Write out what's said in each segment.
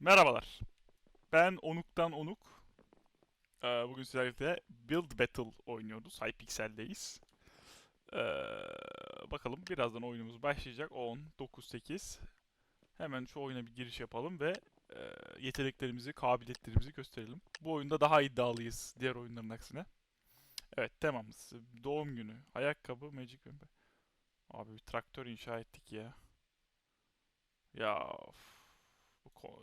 Merhabalar. Ben Onuk'tan Onuk. Ee, bugün sizlerle Build Battle oynuyoruz. Hypixel'deyiz. Ee, bakalım birazdan oyunumuz başlayacak. 10, 9, 8. Hemen şu oyuna bir giriş yapalım ve e, yeteneklerimizi, kabiliyetlerimizi gösterelim. Bu oyunda daha iddialıyız diğer oyunların aksine. Evet, temamız. Doğum günü, ayakkabı, Magic. Abi bir traktör inşa ettik ya. Ya of.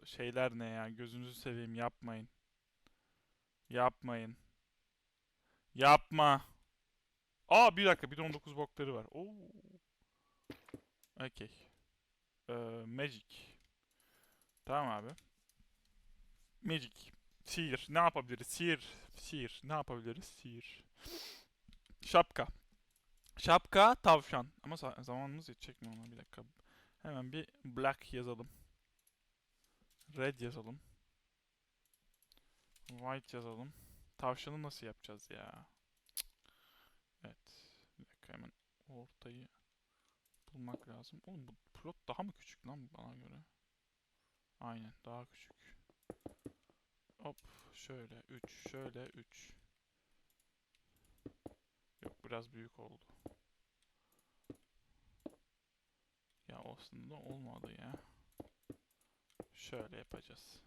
Şeyler ne ya? Gözünüzü seveyim yapmayın. Yapmayın. Yapma. Aa bir dakika 1.19 bokları var. Oo. Okey. Ee, Magic. Tamam abi. Magic. Sihir. Ne yapabiliriz? Sihir. Sihir. Ne yapabiliriz? Sihir. Şapka. Şapka, tavşan. Ama zamanımız yetecek mi ona? Bir dakika. Hemen bir black yazalım. Red yazalım. White yazalım. Tavşanı nasıl yapacağız ya? Evet. Bir dakika hemen ortayı bulmak lazım. Oğlum bu plot daha mı küçük lan bana göre? Aynen daha küçük. Hop şöyle 3 şöyle 3. Yok biraz büyük oldu. Ya aslında olmadı ya. Şöyle yapacağız.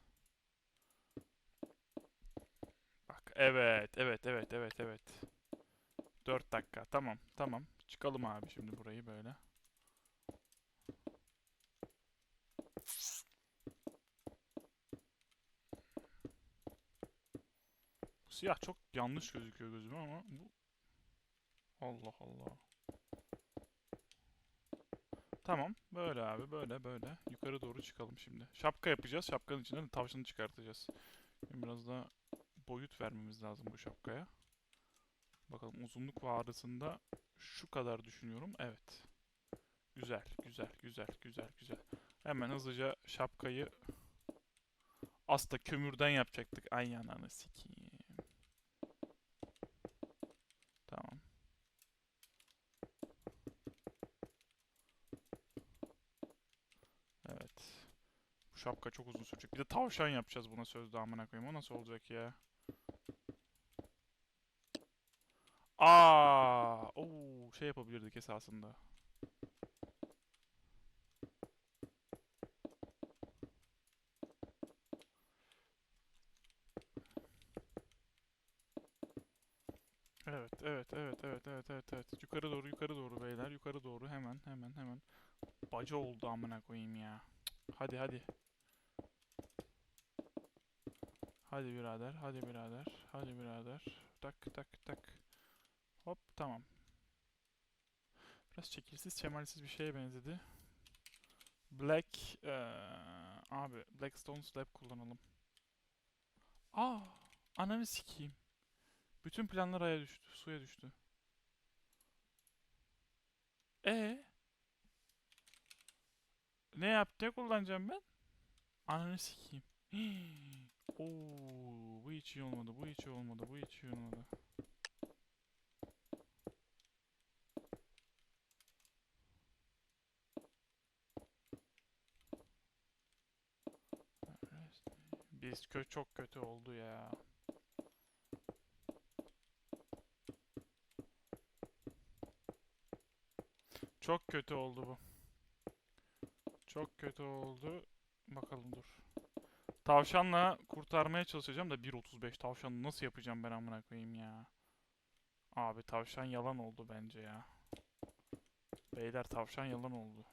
Bak evet evet evet evet evet. 4 dakika tamam tamam. Çıkalım abi şimdi burayı böyle. Siyah çok yanlış gözüküyor gözüme ama bu... Allah Allah. Tamam. Böyle abi. Böyle böyle. Yukarı doğru çıkalım şimdi. Şapka yapacağız. Şapkanın içinden de tavşanı çıkartacağız. Şimdi biraz daha boyut vermemiz lazım bu şapkaya. Bakalım uzunluk ve ağrısında şu kadar düşünüyorum. Evet. Güzel, güzel, güzel, güzel, güzel. Hemen hızlıca şapkayı aslında kömürden yapacaktık. Ay ananı sikeyim. Tamam. Evet. Bu şapka çok uzun sürecek. Bir de tavşan yapacağız buna sözde amına koyayım. O nasıl olacak ya? Aa, oo, şey yapabilirdik esasında. Evet, evet, evet, evet, evet, evet, evet. Yukarı doğru, yukarı doğru beyler. Yukarı doğru hemen, hemen, hemen. Baca oldu amına koyayım ya. Hadi, hadi. Hadi birader, hadi birader, hadi birader. Tak, tak, tak. Hop, tamam. Biraz şekilsiz, şemalsiz bir şeye benzedi. Black, eee, abi Blackstone Slab kullanalım. Aa, ananı sikeyim. Bütün planlar aya düştü, suya düştü. E ne yap, ne kullanacağım ben? Ananı sikeyim. Oo, bu hiç iyi olmadı, bu hiç iyi olmadı, bu hiç iyi olmadı. Biz kö çok kötü oldu ya. Çok kötü oldu bu. Çok kötü oldu. Bakalım dur. Tavşanla kurtarmaya çalışacağım da 1.35 tavşanı nasıl yapacağım ben amına koyayım ya. Abi tavşan yalan oldu bence ya. Beyler tavşan yalan oldu.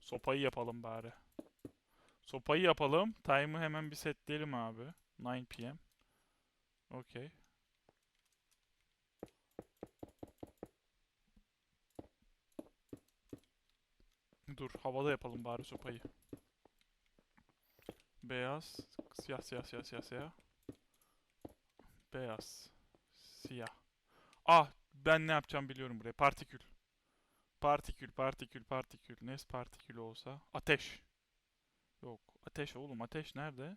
Sopayı yapalım bari. Sopayı yapalım. Time'ı hemen bir setleyelim abi. 9 p.m. Okey. Dur havada yapalım bari sopayı. Beyaz, siyah siyah siyah siyah siyah. Beyaz, siyah. Ah ben ne yapacağım biliyorum buraya. Partikül. Partikül, partikül, partikül. Ne partikül olsa? Ateş. Yok. Ateş oğlum. Ateş nerede?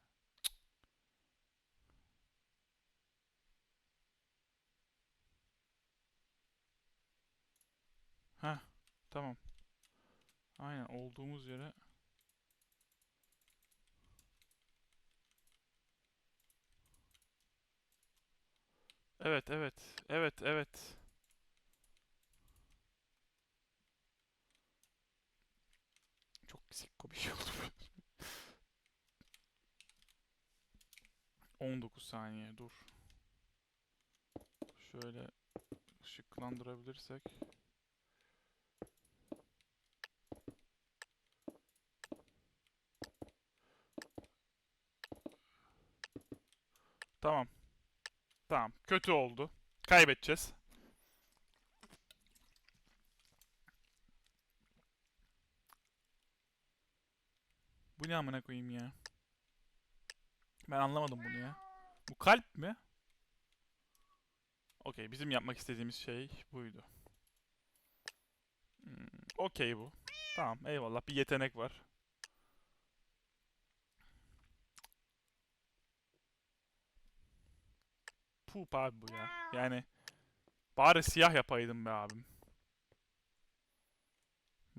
Heh. Tamam. Aynen olduğumuz yere. Evet, evet. Evet, evet. Çok sikko bir şey oldu. 19 saniye dur. Şöyle ışıklandırabilirsek. Tamam. Tamam. Kötü oldu. Kaybedeceğiz. Bu ne amına koyayım ya? Ben anlamadım bunu ya. Bu kalp mi? Okey, bizim yapmak istediğimiz şey buydu. Hmm, Okey bu. Tamam, eyvallah. Bir yetenek var. Pup abi bu ya. Yani bari siyah yapaydım be abim.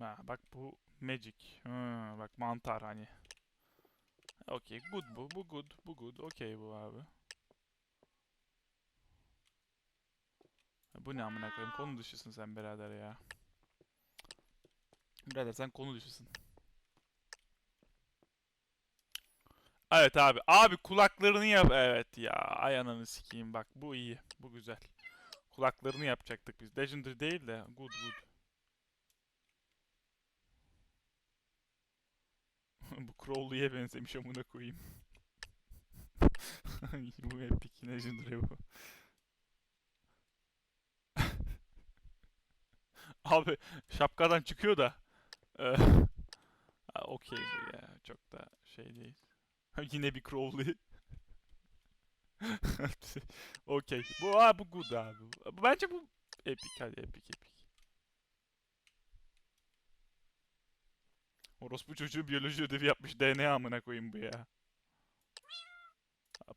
Ha, bak bu magic. Ha, bak mantar hani. Okey, good bu. Bu good. Bu good. Okey bu abi. Bu ne amına koyayım? Konu dışısın sen birader ya. Birader sen konu dışısın. Evet abi. Abi kulaklarını yap. Evet ya. Ay ananı sikeyim bak. Bu iyi. Bu güzel. Kulaklarını yapacaktık biz. Legendary değil de. Good good. bu Crowley'e benzemiş amına koyayım. bu epic Legendary bu. Abi şapkadan çıkıyor da. Ha, Okey bu ya. Çok da şey değil. Yine bir Crowley. Okey. Bu ha bu good abi. Bence bu epic hadi epic epic. Orospu çocuğu biyoloji ödevi yapmış. DNA amına koyayım bu ya.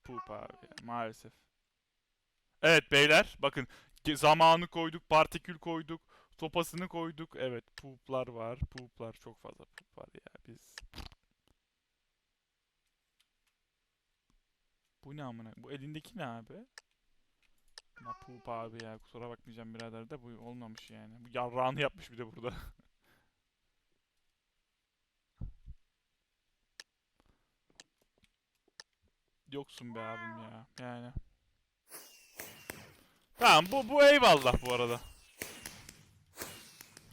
Poop abi ya, maalesef. Evet beyler bakın zamanı koyduk, partikül koyduk, sopasını koyduk. Evet pooplar var. Pooplar çok fazla poop var ya biz. Bu ne amına? Bu elindeki ne abi? Ama poop abi ya kusura bakmayacağım birader de bu olmamış yani. Bu yarrağını yapmış bir de burada. Yoksun be abim ya. Yani. Tamam bu bu eyvallah bu arada.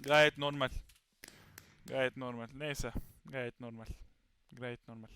Gayet normal. Gayet normal. Neyse. Gayet normal. Gayet normal.